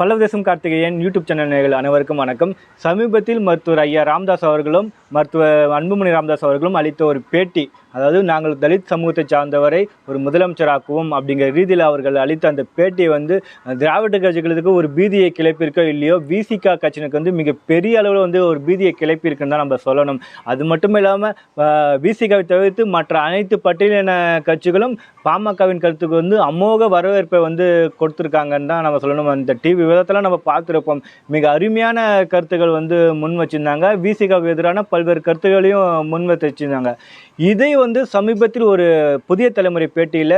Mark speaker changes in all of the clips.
Speaker 1: பல்லவதேசம் Karthikeyan YouTube channel நேயர்கள் அனைவருக்கும் வணக்கம். சமீபத்தில் மருத்துவர் ஐயா ராம்தாஸ் அவர்களும் மருத்துவர் அன்புமணி ராமதாஸ் அவர்களும் அளித்த ஒரு பேட்டி அதாவது நாங்கள் தலித் சமூகத்தை சார்ந்தவரை ஒரு முதலமைச்சராக்குவோம் அப்படிங்கிற ரீதியில் அவர்கள் அளித்த அந்த பேட்டியை வந்து திராவிட கட்சிகளுக்கு ஒரு பீதியை கிளப்பியிருக்கோ இல்லையோ விசிகா கட்சினுக்கு வந்து மிக பெரிய அளவில் வந்து ஒரு பீதியை கிளப்பியிருக்குன்னு தான் நம்ம சொல்லணும். அது மட்டும் இல்லாமல் விசிகாவை தவிர்த்து மற்ற அனைத்து பட்டியலின கட்சிகளும் பாமகவின் கருத்துக்கு வந்து அமோக வரவேற்பை வந்து கொடுத்துருக்காங்கன்னு தான் நம்ம சொல்லணும். அந்த டிவி விதத்தில் நம்ம பார்த்துருப்போம். மிக அருமையான கருத்துக்கள் வந்து முன் வச்சுருந்தாங்க. விசிகாவுக்கு எதிரான பல்வேறு கருத்துக்களையும் முன் வச்சிருந்தாங்க. இதை வந்து சமீபத்தில் ஒரு புதிய தலைமுறை பேட்டியில்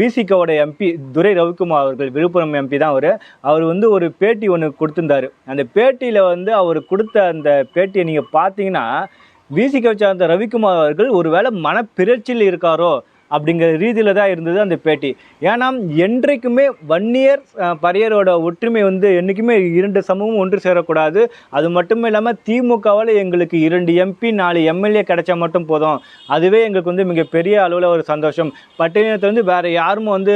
Speaker 1: விசிகாவோட எம்பி துரை ரவிக்குமார் அவர்கள் விழுப்புரம் எம்பி தான் அவர். அவர் வந்து ஒரு பேட்டி ஒன்று கொடுத்துருந்தார். அந்த பேட்டியில் வந்து அவர் கொடுத்த அந்த பேட்டியை நீங்கள் பார்த்தீங்கன்னா விசிகோ சார்ந்த ரவிக்குமார் அவர்கள் ஒருவேளை மனப்பிறழ்ச்சியில் இருக்காரோ அப்படிங்கிற ரீதியில் தான் இருந்தது அந்த பேட்டி. ஏன்னா என்றைக்குமே வன்னியர் அஹ், ஒற்றுமை வந்து என்றைக்குமே இரண்டு சமூகமும் ஒன்று சேரக்கூடாது. அது மட்டும் இல்லாமல் திமுகவால் எங்களுக்கு இரண்டு எம்பி நாலு எம்எல்ஏ கிடைச்சா மட்டும் போதும். அதுவே எங்களுக்கு வந்து மிகப்பெரிய அளவில் ஒரு சந்தோஷம். பட்டியலத்தை வந்து வேறு யாரும் வந்து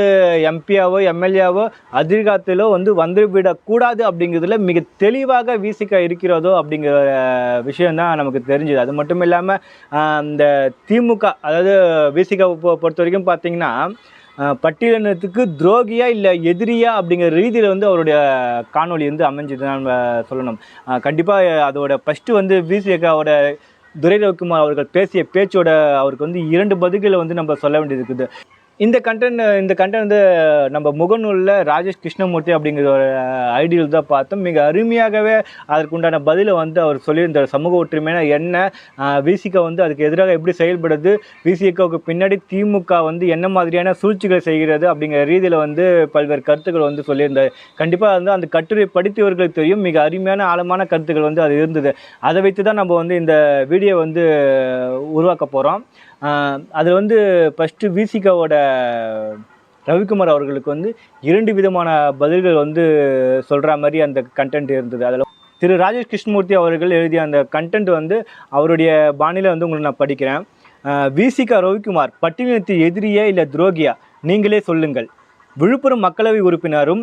Speaker 1: எம்பியாவோ எம்எல்ஏவோ அதிர்காலத்திலோ வந்து வந்துவிடக்கூடாது அப்படிங்கிறதுல மிக தெளிவாக வீசிக்க இருக்கிறதோ அப்படிங்கிற விஷயம்தான் நமக்கு தெரிஞ்சுது. அது மட்டும் இல்லாமல் இந்த திமுக அதாவது விசிக பொறுத்த வரைக்கும் பார்த்தீங்கன்னா பட்டியலினத்துக்கு துரோகியா இல்லை எதிரியா அப்படிங்கிற ரீதியில் வந்து அவருடைய காணொளி வந்து அமைஞ்சது நம்ம சொல்லணும். கண்டிப்பாக அதோட ஃபஸ்ட்டு வந்து விசிகாவோட துரை ரவிக்குமார் அவர்கள் பேசிய பேச்சோட அவருக்கு வந்து இரண்டு பதில்களை வந்து நம்ம சொல்ல வேண்டியது இருக்குது. இந்த கண்டென்ட் இந்த கண்டென்ட் வந்து நம்ம முகநூலில் ராஜேஷ் கிருஷ்ணமூர்த்தி அப்படிங்கிற ஒரு ஐடியல் தான் பார்த்தோம். மிக அருமையாகவே அதற்குண்டான பதிலை வந்து அவர் சொல்லியிருந்தார். சமூக ஒற்றுமைனா என்ன? விசிக வந்து அதுக்கு எதிராக எப்படி செயல்படுது? விசிகாவுக்கு பின்னாடி திமுக வந்து என்ன மாதிரியான சூழ்ச்சிகளை செய்கிறது அப்படிங்கிற ரீதியில் வந்து பல்வேறு கருத்துக்கள் வந்து சொல்லியிருந்தார். கண்டிப்பாக வந்து அந்த கட்டுரை படித்தவர்களுக்கு தெரியும். மிக அருமையான ஆழமான கருத்துக்கள் வந்து அது இருந்தது. அதை வைத்து தான் நம்ம வந்து இந்த வீடியோ வந்து உருவாக்க போகிறோம் அதில் வந்து ஃபஸ்ட்டு விசிகாவோட ரவிக்குமார் அவர்களுக்கு வந்து இரண்டு விதமான பதில்கள் வந்து சொல்கிற மாதிரி அந்த கண்டென்ட் இருந்தது. அதில் திரு ராஜேஷ் கிருஷ்ணமூர்த்தி அவர்கள் எழுதிய அந்த கண்டென்ட் வந்து அவருடைய பாணியில் வந்து உங்களுக்கு நான் படிக்கிறேன். விசிகா ரவிக்குமார் பட்டினத்து எதிரியா இல்லை துரோகியா? நீங்களே சொல்லுங்கள். விழுப்புரம் மக்களவை உறுப்பினரும்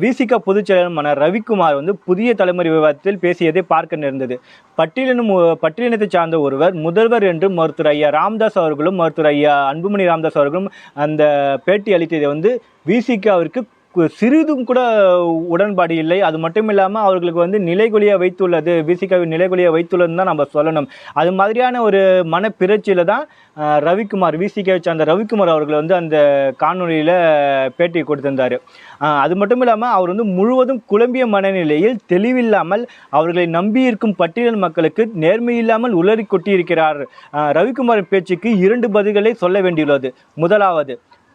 Speaker 1: விசிக பொதுச் செயலருமான ரவிக்குமார் வந்து புதிய தலைமுறை விவாதத்தில் பேசியதை பார்க்க நேர்ந்தது. பட்டியலினம் பட்டியலினத்தை சார்ந்த ஒருவர் முதல்வர் என்று மருத்துவர் ஐயா ராமதாஸ் அவர்களும் மருத்துவர் ஐயா அன்புமணி ராம்தாஸ் அவர்களும் அந்த பேட்டி அளித்ததை வந்து விசிகாவிற்கு கு- சிறிதும் கூட உடன்பாடு இல்லை. அது மட்டும் இல்லாமல் அவர்களுக்கு வந்து நிலைகுலிய வைத்துள்ளது. விசிகாவின் நிலைகுலிய வைத்துள்ளதுன்னு தான் நம்ம சொல்லணும். அது மாதிரியான ஒரு மனப்பிறச்சியில் தான் ரவிக்குமார் ரவிக்குமார் விசிகாவை சார்ந்த ரவிக்குமார் அவர்கள் வந்து அந்த காணொலியில் பேட்டி கொடுத்திருந்தார். அது மட்டும் இல்லாமல் அவர் வந்து முழுவதும் குழம்பிய மனநிலையில் தெளிவில்லாமல் அவர்களை நம்பியிருக்கும் பட்டியல் மக்களுக்கு நேர்மையில்லாமல் உளறி கொட்டியிருக்கிறார். ரவிக்குமார் பேச்சுக்கு இரண்டு பதில்களை சொல்ல வேண்டியுள்ளது. முதலாவது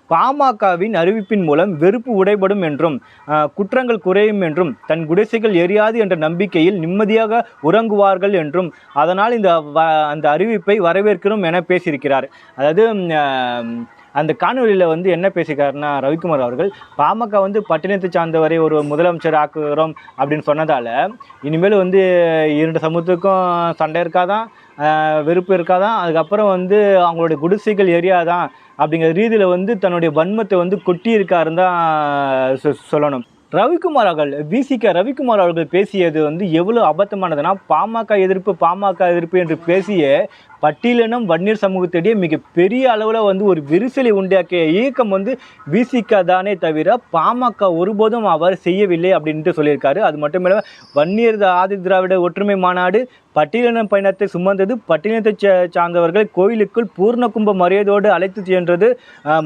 Speaker 1: பாமகவின் அறிவிப்பின் மூலம் வெறுப்பு உடைபடும் என்றும் குற்றங்கள் குறையும் என்றும் தன் குடிசைகள் எரியாது என்ற நம்பிக்கையில் நிம்மதியாக உறங்குவார்கள் என்றும் அதனால் இந்த வ- அந்த அறிவிப்பை வரவேற்கிறோம் என பேசியிருக்கிறார். அதாவது அந்த காணொலியில் வந்து என்ன பேசிக்காருன்னா ரவிக்குமார் அவர்கள் பாமக வந்து பட்டினத்தை சார்ந்தவரை ஒரு முதலமைச்சர் ஆக்குகிறோம் அப்படின்னு சொன்னதால் இனிமேல் வந்து இரண்டு சமூகத்துக்கும் சண்டை இருக்காதான் வெறுப்பு இருக்காதான் அதுக்கப்புறம் வந்து அவங்களுடைய குடிசைகள் எரியாதான் அப்படிங்கிற ரீதியில் வந்து தன்னுடைய வன்மத்தை வந்து கொட்டி இருக்காருன்னு தான் சொ- சொல்லணும். ரவிக்குமார் அவர்கள் விசிக ரவிக்குமார் அவர்கள் பேசியது வந்து எவ்வளோ அபத்தமானதுன்னா பாமக எதிர்ப்பு பாமக எதிர்ப்பு என்று பேசிய பட்டியலினம் வன்னியர் சமூகத்திடையே மிக பெரிய அளவில் வந்து ஒரு விரிசலை உண்டாக்கிய இயக்கம் வந்து விசிக தானே தவிர பாமக ஒருபோதும் அவர் செய்யவில்லை அப்படின்ட்டு சொல்லியிருக்காரு. அது மட்டும் இல்லாமல் வன்னியர் ஆதி திராவிட ஒற்றுமை மாநாடு பட்டியலின பயணத்தை சுமந்தது. பட்டியலினத்தை சார்ந்தவர்கள் கோயிலுக்குள் பூர்ண கும்ப மரியாதையோடு அழைத்து சென்றது.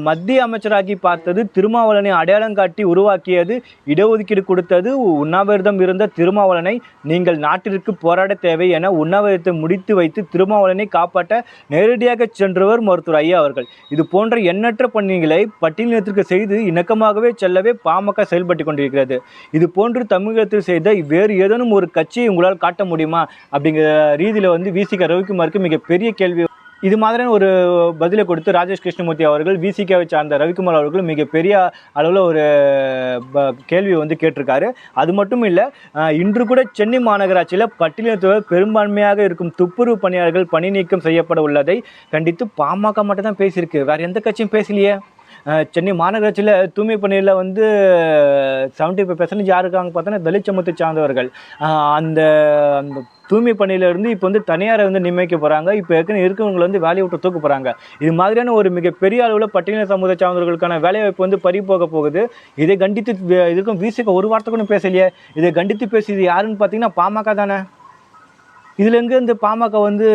Speaker 1: மத்திய அமைச்சராகி பார்த்தது திருமாவளனை அடையாளம் காட்டி உருவாக்கியது இடஒதுக்கீடு கொடுத்தது உண்ணாவிரதம் இருந்த திருமாவளனை நீங்கள் நாட்டிற்கு போராட தேவை என உண்ணாவிரதத்தை முடித்து வைத்து திருமாவளனை காப்பாற்ற நேரடியாக சென்றவர் மருத்துவர் ஐயா அவர்கள். இது போன்ற எண்ணற்ற பணிகளை பட்டியலினத்திற்கு செய்து இணக்கமாகவே செல்லவே பாமக செயல்பட்டு கொண்டிருக்கிறது. இது போன்று தமிழகத்தில் செய்த வேறு ஏதேனும் ஒரு கட்சியை உங்களால் காட்ட முடியுமா? அப்படிங்கிற ரீதியில் வந்து விசிக ரவிக்குமாருக்கு மிகப்பெரிய கேள்வி. இது மாதிரியான ஒரு பதிலை கொடுத்து ராஜேஷ் கிருஷ்ணமூர்த்தி அவர்கள் விசிகாவை சார்ந்த ரவிக்குமார் அவர்கள் மிகப்பெரிய அளவில் ஒரு ப- கேள்வி வந்து கேட்டிருக்காரு. அது மட்டும் இல்லை இன்று கூட சென்னை மாநகராட்சியில் பட்டியலினத்தவர் பெரும்பான்மையாக இருக்கும் துப்புரவு பணியாளர்கள் பணி நீக்கம் செய்யப்பட உள்ளதை கண்டித்து பாமக மட்டும் தான் பேசியிருக்கு. வேற எந்த கட்சியும் பேசலையே. சென்னை மாநகராட்சியில் தூய்மை பணியில் வந்து செவன்ட்டி ஃபைவ் பெர்சன்டேஜ் யாருக்காங்க பார்த்தோன்னா தலித் சமூகத்தை சார்ந்தவர்கள் அந்த அந்த தூய்மை பணியிலேருந்து இப்போ வந்து தனியாரை வந்து நியமிக்க போகிறாங்க இப்போ ஏற்கனவே இருக்கிறவங்களை வந்து வேலையை விட்டு தூக்க போகிறாங்க இது மாதிரியான ஒரு மிகப்பெரிய அளவில் பட்டியலின சமூக சார்ந்தவர்களுக்கான வேலைவாய்ப்பு வந்து பறி போக போகுது. இதை கண்டித்து இதுக்கும் வீசுக்கு ஒரு வார்த்தை கூட பேசலையே. இதை கண்டித்து பேசியது யாருன்னு பார்த்தீங்கன்னா பாமக தானே. இதுலேருந்து இந்த பாமக வந்து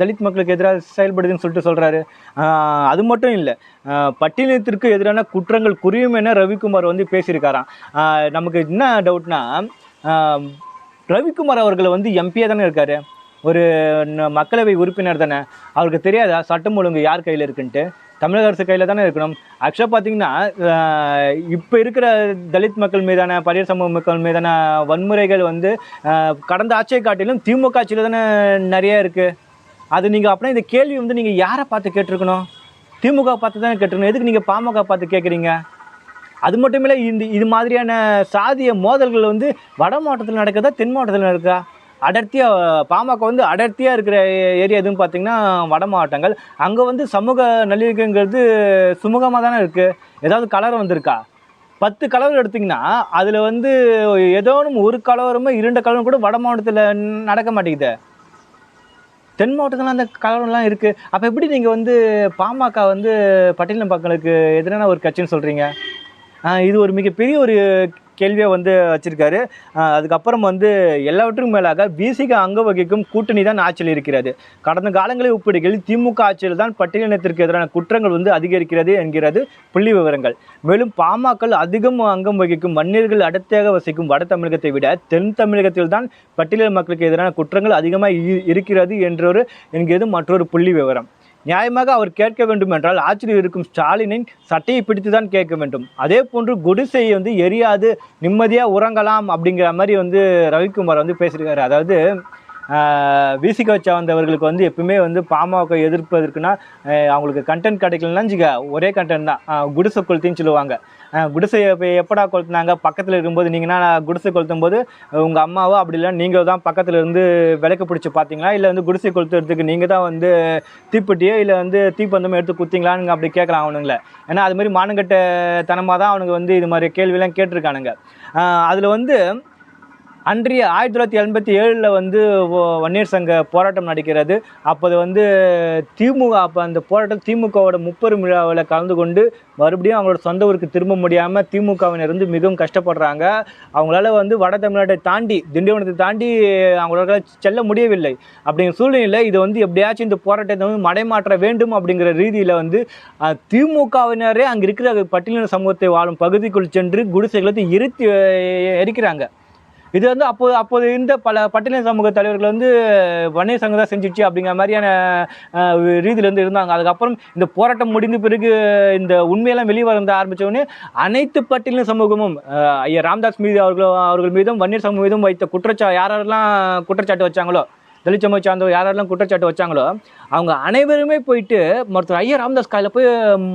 Speaker 1: தலித் மக்களுக்கு எதிராக செயல்படுதுன்னு சொல்லிட்டு சொல்கிறாரு அது மட்டும் இல்லை. பட்டியலினத்திற்கு எதிரான குற்றங்கள் குறையும் என ரவிக்குமார் வந்து பேசியிருக்காராம். நமக்கு என்ன டவுட்னா ரவிக்குமார் அவர்கள் வந்து எம்பியாக தானே இருக்கார்? ஒரு மக்களவை உறுப்பினர் தானே? அவருக்கு தெரியாதா? சட்டம் ஒழுங்கு யார் கையில் இருக்குன்ட்டு? தமிழக அரசு கையில் தானே இருக்கணும். ஆக்சுவலாக பார்த்தீங்கன்னா இப்போ இருக்கிற தலித் மக்கள் மீதான பரியர் சமூக மக்கள் மீதான வன்முறைகள் வந்து கடந்த ஆட்சியை காட்டிலும் திமுக ஆட்சியில் தானே நிறைய இருக்குது அது நீங்கள் அப்படின்னா இந்த கேள்வி வந்து நீங்கள் யாரை பார்த்து கேட்டிருக்கணும்? திமுக பார்த்து தானே கேட்டிருக்கணும். எதுக்கு நீங்கள் பாமக பார்த்து கேட்குறீங்க அது மட்டும் இல்லை இந்த இது மாதிரியான சாதிய மோதல்கள் வந்து வட மாவட்டத்தில் நடக்குதா தென் மாவட்டத்தில் நடக்குதா? அடர்த்தியாக பாமக வந்து அடர்த்தியாக இருக்கிற ஏரியா எதுன்னு பார்த்தீங்கன்னா வட மாவட்டங்கள். அங்கே வந்து சமூக நல்லிணக்கங்கிறது சுமூகமாக தானே இருக்குது ஏதாவது கலர் வந்திருக்கா? பத்து கலவர் எடுத்திங்கன்னா அதில் வந்து ஏதோ ஒன்று ஒரு கலவரமோ இரண்டு கலவரம் கூட வட மாவட்டத்தில் நடக்க மாட்டேங்குது. தென் மாவட்டத்தில் அந்த கலவரம்லாம் இருக்குது அப்போ எப்படி நீங்கள் வந்து பாமக வந்து பட்டியலின மக்களுக்கு எதிரான ஒரு கட்சின்னு சொல்கிறீங்க இது ஒரு மிகப்பெரிய ஒரு கேள்வியை வந்து வச்சிருக்காரு. அதுக்கப்புறம் வந்து எல்லாவற்றுக்கும் மேலாக பிசிக அங்க வகிக்கும் கூட்டணி தான் ஆட்சியில் இருக்கிறது. கடந்த காலங்களை ஒப்பிடுகையில் திமுக ஆட்சியில் தான் பட்டியலினத்திற்கு எதிரான குற்றங்கள் வந்து அதிகரிக்கிறது என்கிறது புள்ளி விவரங்கள். மேலும் பாமக அதிகம் அங்கம் வகிக்கும் மன்னியர்கள் அடுத்தாக வசிக்கும் வட தமிழகத்தை விட தென் தமிழகத்தில் தான் பட்டியலின மக்களுக்கு எதிரான குற்றங்கள் அதிகமாக இ- இருக்கிறது என்றொரு என்கிறது மற்றொரு புள்ளி விவரம். நியாயமாக அவர் கேட்க வேண்டும் என்றால் ஆட்சியில் இருக்கும் ஸ்டாலினின் சட்டையை பிடித்து தான் கேட்க வேண்டும். அதே போன்று குடிசையை வந்து எரியாது நிம்மதியாக உறங்கலாம் அப்படிங்கிற மாதிரி வந்து ரவிக்குமார் வந்து பேசியிருக்காரு. அதாவது விசிக வச்ச வந்தவர்களுக்கு வந்து எப்பவுமே வந்து பாமக எதிர்ப்பதற்குன்னா அவங்களுக்கு கண்டென்ட் கிடைக்கலன்னா வச்சுக்க ஒரே கண்டென்ட் தான். குடிசை கொளுத்தின்னு சொல்லுவாங்க. குடிசை குடிசையை இப்போ எப்படா கொளுத்துனாங்க? பக்கத்தில் இருக்கும்போது நீங்கன்னா குடிசை கொளுத்தும் போது உங்கள் அம்மாவோ அப்படி இல்லை நீங்கள் தான் பக்கத்தில் இருந்து விளக்கு பிடிச்சி பார்த்தீங்களா? இல்லை வந்து குடிசை கொளுத்துறதுக்கு நீங்கள் தான் வந்து தீப்பெட்டியோ இல்லை வந்து தீப்பந்தமோ எடுத்து குத்திங்களான்னு அப்படி கேட்கலாம் அவனுங்களை. ஏன்னா அது மாதிரி மானங்கட்ட தனமாக தான் அவனுங்க வந்து இது மாதிரி கேள்வியெல்லாம் கேட்டிருக்கானுங்க. அதில் வந்து அன்றைய ஆயிரத்தி தொள்ளாயிரத்தி எண்பத்தி ஏழில் வந்து வன்னியர் சங்க போராட்டம் நடக்கிறது. அப்போது வந்து திமுக அப்போ அந்த போராட்டம் திமுகவோட முப்பெரும் விழாவில் கலந்து கொண்டு மறுபடியும் அவங்களோட சொந்த ஊருக்கு திரும்ப முடியாமல் திமுகவினர் வந்து மிகவும் கஷ்டப்படுறாங்க. அவங்களால வந்து வட தமிழ்நாட்டை தாண்டி திண்டிவனத்தை தாண்டி அவங்களால செல்ல முடியவில்லை. அப்படிங்கிற சூழ்நிலையில் இது வந்து எப்படியாச்சும் இந்த போராட்டத்தை வந்து மடைமாற்ற வேண்டும் அப்படிங்கிற ரீதியில் வந்து திமுகவினரே அங்கே இருக்கிற பட்டியலின சமூகத்தை வாழும் பகுதிக்குள் சென்று குடிசைகளை இருத்தி எரிக்கிறாங்க. இது வந்து அப்போது அப்போது இருந்த பல பட்டியலின சமூக தலைவர்கள் வந்து வன்னியர் சங்கம் தான் செஞ்சிச்சு அப்படிங்கிற மாதிரியான ரீதியிலேருந்து இருந்தாங்க. அதுக்கப்புறம் இந்த போராட்டம் முடிந்த பிறகு இந்த உண்மையெல்லாம் வெளியே வர ஆரம்பித்தவொடனே அனைத்து பட்டியலின சமூகமும் ஐயா ராம்தாஸ் மீது அவர்கள் அவர்கள் மீதும் வன்னியர் சமூகம் மீதும் வைத்த குற்றச்சா யாரெல்லாம் குற்றச்சாட்டு வச்சாங்களோ தலித் சமூக சார்ந்தவர் யாரெல்லாம் குற்றச்சாட்டு வச்சாங்களோ அவங்க அனைவருமே போயிட்டு மருத்துவர் ஐயா ராம்தாஸ் காலையில் போய்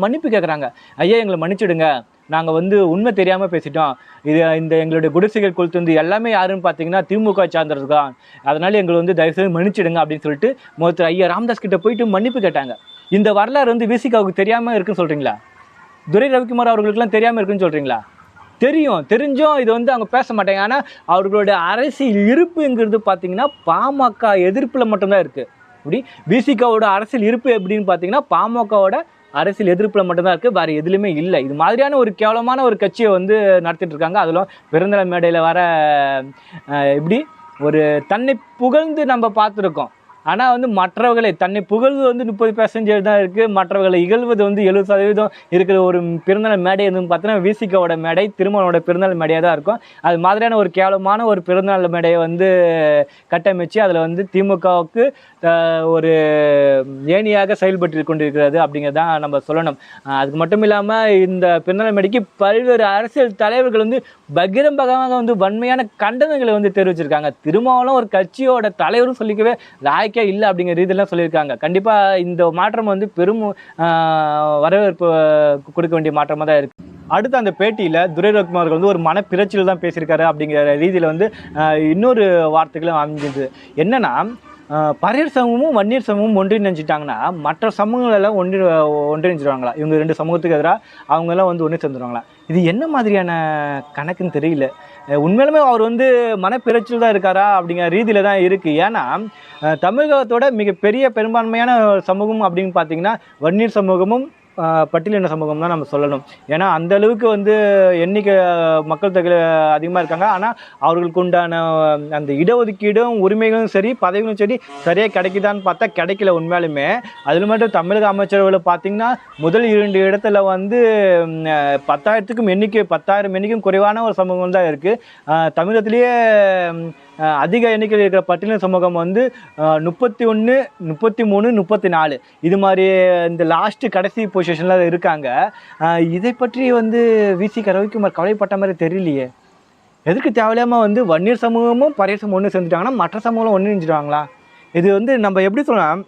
Speaker 1: மன்னிப்பு கேட்குறாங்க ஐயா எங்களை மன்னிச்சிடுங்க. நாங்கள் வந்து உண்மை தெரியாமல் பேசிட்டோம். இது இந்த எங்களுடைய குடிசைகள் கொளுத்து வந்து எல்லாமே யாருன்னு பார்த்தீங்கன்னா திமுக சார்ந்தது தான். அதனால் எங்களை வந்து தயவுசெய்து மன்னிச்சிடுங்க அப்படின்னு சொல்லிட்டு மொத்தர் ஐயா ராம்தாஸ் கிட்ட போயிட்டு மன்னிப்பு கேட்டாங்க. இந்த வரலாறு வந்து விசிகாவுக்கு தெரியாமல் இருக்குன்னு சொல்கிறீங்களா துரை ரவிக்குமார் அவர்களுக்குலாம் தெரியாமல் இருக்குன்னு சொல்கிறீங்களா தெரியும் தெரிஞ்சும் இது வந்து அவங்க பேச மாட்டாங்க. ஆனால் அவர்களுடைய அரசியல் இருப்புங்கிறது பார்த்தீங்கன்னா பாமக எதிர்ப்பில் மட்டும்தான் இருக்குது இப்படி பிசிகாவோட அரசியல் இருப்பு எப்படின்னு பார்த்தீங்கன்னா பாமகவோட அரசியல் எதிர்ப்பில் மட்டும்தான் இருக்குது வேறு எதுலையுமே இல்லை. இது மாதிரியான ஒரு கேவலமான ஒரு கட்சியை வந்து நடத்திட்டு இருக்காங்க. அதிலும் பிறந்தநாள் மேடையில் வர இப்படி ஒரு தன்னை புகழ்ந்து நம்ம பார்த்துருக்கோம். ஆனால் வந்து மற்றவர்களை தன்னை புகழ்வது வந்து முப்பது பெர்சன்டேஜ் தான் இருக்குது மற்றவர்களை இகழ்வது வந்து எழுபது சதவீதம் இருக்கிற ஒரு பிறந்தநாள் மேடை எதுன்னு பார்த்தீங்கன்னா விசிகாவோட மேடை திருமணோட பிறந்தநாள் மேடையாக தான் இருக்கும். அது மாதிரியான ஒரு கேவலமான ஒரு பிறந்தநாள் மேடையை வந்து கட்டமைச்சு அதில் வந்து திமுகவுக்கு ஒரு ஏணியாக செயல்பட்டு கொண்டிருக்கிறது அப்படிங்கிறதான் நம்ம சொல்லணும். அதுக்கு மட்டும் இல்லாமல் இந்த பிறந்தநாள் மேடைக்கு பல்வேறு அரசியல் தலைவர்கள் வந்து பகிரம்பகமாக வந்து வன்மையான கண்டனங்களை வந்து தெரிவிச்சிருக்காங்க. திருமாவளம் ஒரு கட்சியோட தலைவரும் சொல்லிக்கவே லாய்க்கே இல்லை அப்படிங்கிற ரீதியெல்லாம் சொல்லியிருக்காங்க. கண்டிப்பாக இந்த மாற்றம் வந்து பெரும் வரவேற்பு கொடுக்க வேண்டிய மாற்றமாக தான் இருக்குது அடுத்து அந்த பேட்டியில் துரை அவர்கள் வந்து ஒரு மனப்பிரச்சல் தான் பேசியிருக்காரு அப்படிங்கிற ரீதியில் வந்து இன்னொரு வார்த்தைகளும் அமைஞ்சது. என்னென்னா பறையர் சமூகமும் வன்னியர் சமூகமும் ஒன்றிணைஞ்சிட்டாங்கன்னா மற்ற சமூகங்கள் எல்லாம் ஒன்றி ஒன்றிணைஞ்சிருவாங்களா? இவங்க ரெண்டு சமூகத்துக்கு எதிராக அவங்க எல்லாம் வந்து ஒன்று சேர்ந்துருவாங்களா? இது என்ன மாதிரியான கணக்குன்னு தெரியல. உண்மையிலுமே அவர் வந்து மனப்பிரச்சல் தான் இருக்காரா அப்படிங்கிற ரீதியில தான் இருக்குது ஏன்னா தமிழகத்தோட மிகப்பெரிய பெரும்பான்மையான சமூகம் அப்படின்னு பார்த்தீங்கன்னா வன்னியர் சமூகமும் பட்டியலின சமூகம் தான் நம்ம சொல்லணும். ஏன்னா அந்த அளவுக்கு வந்து எண்ணிக்கை மக்கள் தொகை அதிகமாக இருக்காங்க. ஆனால் அவர்களுக்கு உண்டான அந்த இடஒதுக்கீடும் உரிமைகளும் சரி பதவிகளும் சரி சரியாக கிடைக்குதான்னு பார்த்தா கிடைக்கல உண்மையாலுமே. அதில் மட்டும் தமிழக அமைச்சரவையில் பார்த்தீங்கன்னா முதல் இரண்டு இடத்துல வந்து பத்தாயிரத்துக்கும் எண்ணிக்கை பத்தாயிரம் எண்ணிக்கையும் குறைவான ஒரு சமூகம் தான் இருக்குது தமிழகத்திலேயே அதிக எண்ணிக்கையில் இருக்கிற பட்டியலின சமூகம் வந்து முப்பத்தி ஒன்று முப்பத்தி மூணு முப்பத்தி நாலு இது மாதிரி இந்த லாஸ்ட்டு கடைசி பொசிஷனில் இருக்காங்க. இதை பற்றி வந்து விசி ரவிக்குமார் கவலைப்பட்ட மாதிரி தெரியலையே. எதுக்கு தேவையில்லாமல் வந்து வன்னியர் சமூகமும் பறையர் சமூகம் ஒன்று சேர்ந்துட்டாங்கன்னா மற்ற சமூகம் ஒன்று செஞ்சுட்டாங்களா இது வந்து நம்ம எப்படி சொல்லலாம்?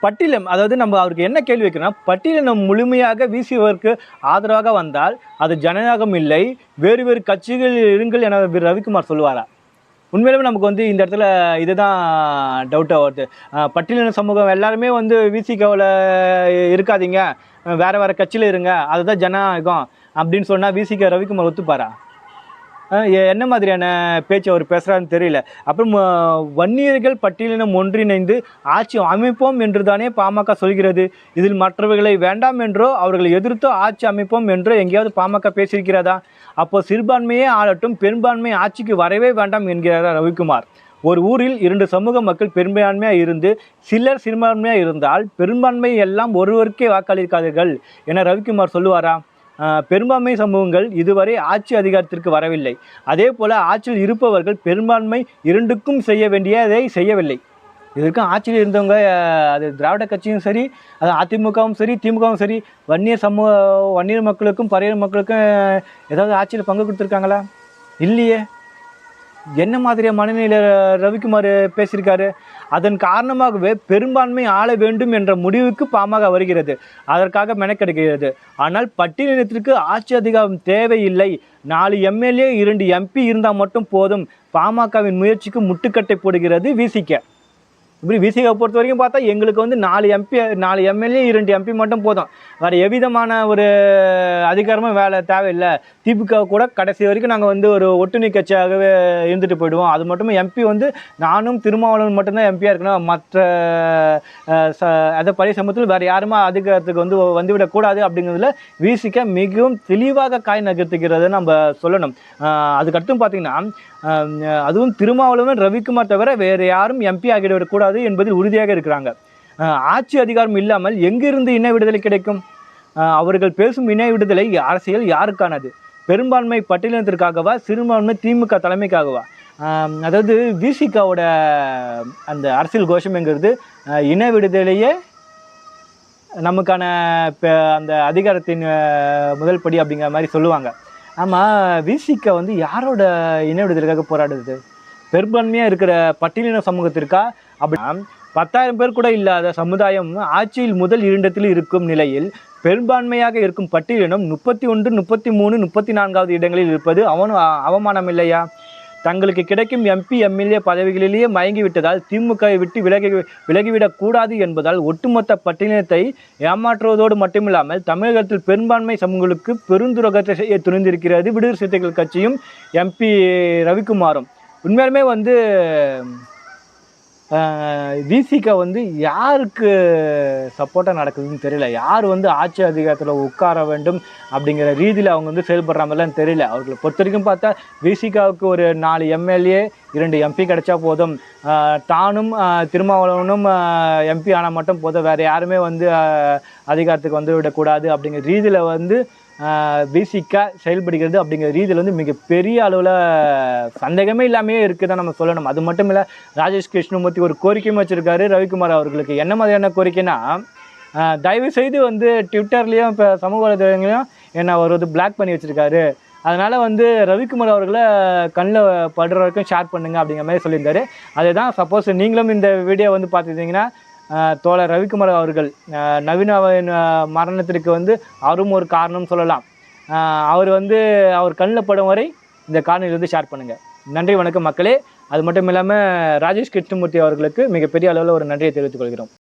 Speaker 1: பட்டியலம் அதாவது நம்ம அவருக்கு என்ன கேள்வி வைக்கிறோம்னா பட்டியலினம் முழுமையாக விசிஓருக்கு ஆதரவாக வந்தால் அது ஜனநாயகம் இல்லை. வேறு வேறு கட்சிகள் இருங்கள் என ரவிக்குமார் சொல்லுவாரா? உண்மையிலுமே நமக்கு வந்து இந்த இடத்துல இதுதான் டவுட்டாக வருது. பட்டியலின சமூகம் எல்லாருமே வந்து விசிகாவில் இருக்காதீங்க. வேறு வேறு கட்சியில் இருங்க. அதுதான் ஜனநாயகம். அப்படின்னு சொன்னால் விசிக ரவிக்குமார் ஒத்துப்பாரா? என்ன மாதிரியான பேச்சு அவர் பேசுகிறாருன்னு தெரியல. அப்புறம் வன்னியர்கள் பட்டியலினம் ஒன்றிணைந்து ஆட்சி அமைப்போம் என்று தானே பாமக சொல்கிறது? இதில் மற்றவர்களை வேண்டாம் என்றோ அவர்களை எதிர்த்தோ ஆட்சி அமைப்போம் என்றோ எங்கேயாவது பாமக பேசியிருக்கிறதா? அப்போ சிறுபான்மையே ஆளட்டும் பெரும்பான்மை ஆட்சிக்கு வரவே வேண்டாம் என்கிறார் ரவிக்குமார். ஒரு ஊரில் இரண்டு சமூக மக்கள் பெரும்பான்மையாக இருந்து சிலர் சிறுபான்மையாக இருந்தால் பெரும்பான்மை எல்லாம் ஒருவருக்கே வாக்களிக்காதீர்கள் என ரவிக்குமார் சொல்லுவாரா? பெரும்பான்மை சமூகங்கள் இதுவரை ஆட்சி அதிகாரத்திற்கு வரவில்லை. அதே போல் ஆட்சியில் இருப்பவர்கள் பெரும்பான்மை இரண்டுக்கும் செய்ய வேண்டியதை செய்யவில்லை. இதற்கும் ஆட்சியில் இருந்தவங்க அது திராவிட கட்சியும் சரி அது அதிமுகவும் சரி திமுகவும் சரி வன்னியர் சமூக வன்னியர் மக்களுக்கும் பறையர் மக்களுக்கும் ஏதாவது ஆட்சியில் பங்கு கொடுத்துருக்காங்களா? இல்லையே. என்ன மாதிரியான மனநிலை ரவிக்குமார் பேசியிருக்காரு? அதன் காரணமாகவே பெரும்பான்மை ஆள வேண்டும் என்ற முடிவுக்கு பாமக வருகிறது. அதற்காக மெனக்கெடுக்கிறது. ஆனால் பட்டியலினத்திற்கு ஆட்சி அதிகாரம் தேவையில்லை. நாலு எம்எல்ஏ இரண்டு எம்பி இருந்தால் மட்டும் போதும். பாமகவின் முயற்சிக்கு முட்டுக்கட்டை போடுகிறது விசிக்க இப்படி விசிகா பொறுத்த வரைக்கும் பார்த்தா எங்களுக்கு வந்து நாலு எம்பி நாலு எம்எல்ஏ இரண்டு எம்பி மட்டும் போதும். வேறு எவ்விதமான ஒரு அதிகாரமும் வேலை தேவையில்லை. திமுக கூட கடைசி வரைக்கும் நாங்கள் வந்து ஒரு ஒட்டுணி கட்சியாகவே இருந்துட்டு போயிடுவோம். அது மட்டும் எம்பி வந்து நானும் திருமாவளவன் மட்டும்தான் எம்பியாக இருக்கணும். மற்ற ச அதை பழைய சமூகத்தில் வேறு யாருமே அதிகாரத்துக்கு வந்து வந்துவிடக்கூடாது அப்படிங்கிறதுல விசிக்க மிகவும் தெளிவாக காய் நகர்த்துகிறத நம்ம சொல்லணும். அதுக்கடுத்தும் பார்த்தீங்கன்னா அதுவும் திருமாவளவன் ரவிக்குமார் தவிர வேறு யாரும் எம்பி ஆகிவிடக்கூடாது என்பதில் உறுதியாக இருக்கிறாங்க. ஆட்சி அதிகாரம் இல்லாமல் எங்கிருந்து இன விடுதலை கிடைக்கும்? அவர்கள் பேசும் இன விடுதலை அரசியல் யாருக்கானது? பெரும்பான்மை பட்டியலினத்திற்காகவா சிறுபான்மை திமுக தலைமைக்காகவா? அதாவது விசிகாவோட அந்த அரசியல் கோஷம்ங்கிறது இன விடுதலையே நமக்கான இப்போ அந்த அதிகாரத்தின் முதல் படி அப்படிங்கிற மாதிரி சொல்லுவாங்க. ஆமாம் விசிகா வந்து யாரோட இன விடுதலைக்காக போராடுது பெரும்பான்மையாக இருக்கிற பட்டியலின சமூகத்திற்கா? அப்படின்னா பத்தாயிரம் பேர் கூட இல்லாத சமுதாயம் ஆட்சியில் முதல் இரண்டத்தில் இருக்கும் நிலையில் பெரும்பான்மையாக இருக்கும் பட்டியலினம் முப்பத்தி ஒன்று முப்பத்தி மூணு முப்பத்தி நான்காவது இடங்களில் இருப்பது அவன் அவமானம் இல்லையா தங்களுக்கு கிடைக்கும் எம்பி எம்எல்ஏ பதவிகளிலேயே மயங்கி விட்டதால் திமுகவை விட்டு விலகி விலகிவிடக்கூடாது என்பதால் ஒட்டுமொத்த பட்டியலினத்தை ஏமாற்றுவதோடு மட்டுமில்லாமல் தமிழகத்தில் பெரும்பான்மை சமூகங்களுக்கு பெருந்துரோகத்தை செய்ய துணிந்திருக்கிறது விடுதலை சிறுத்தைகள் கட்சியும் எம்பி ரவிக்குமாரும். உண்மையிலுமே வந்து விசிகா வந்து யாருக்கு சப்போர்ட்டாக நடக்குதுன்னு தெரியல. யார் வந்து ஆட்சி அதிகாரத்தில் உட்கார வேண்டும் அப்படிங்கிற ரீதியில் அவங்க வந்து செயல்படுற மாதிரிலாம் தெரியல. அவர்களை பொறுத்த வரைக்கும் பார்த்தா விசிகாவுக்கு ஒரு நாலு எம்எல்ஏ இரண்டு எம்பி கிடைச்சா போதும். தானும் திருமாவளவனும் எம்பி ஆனால் மட்டும் போதும். வேறு யாருமே வந்து அதிகாரத்துக்கு வந்து விடக்கூடாது அப்படிங்கிற ரீதியில் வந்து பேசிக்காக செயல்படுகிறது அப்படிங்கிற ரீதியில் வந்து மிகப்பெரிய அளவில் சந்தேகமே இல்லாமையே இருக்குது தான் நம்ம சொல்லணும். அது மட்டும் இல்லை ராஜேஷ் கிருஷ்ணமூர்த்தி ஒரு கோரிக்கையும் வச்சுருக்காரு ரவிக்குமார் அவர்களுக்கு. என்ன மாதிரியான கோரிக்கைனா தயவு செய்து வந்து ட்விட்டர்லேயும் இப்போ சமூக வலைதளங்களையும் என்னை அவர் வந்து பிளாக் பண்ணி வச்சுருக்காரு. அதனால் வந்து ரவிக்குமார் அவர்களை கண்ணில் படுற வரைக்கும் ஷேர் பண்ணுங்க அப்படிங்கிற மாதிரி சொல்லியிருந்தாரு. அதுதான் சப்போஸ் நீங்களும் இந்த வீடியோ வந்து பார்த்துருந்தீங்கன்னா தோழர் ரவிக்குமார் அவர்கள் நவீனாவின் மரணத்திற்கு வந்து அவரும் ஒரு காரணம் சொல்லலாம். அவர் வந்து அவர் கண்ணில் படும் வரை இந்த காரணியில் வந்து ஷேர் பண்ணுங்கள் நன்றி வணக்கம் மக்களே. அது மட்டும் இல்லாமல் ராஜேஷ் கிருஷ்ணமூர்த்தி அவர்களுக்கு மிகப்பெரிய அளவில் ஒரு நன்றியை தெரிவித்துக் கொள்கிறோம்.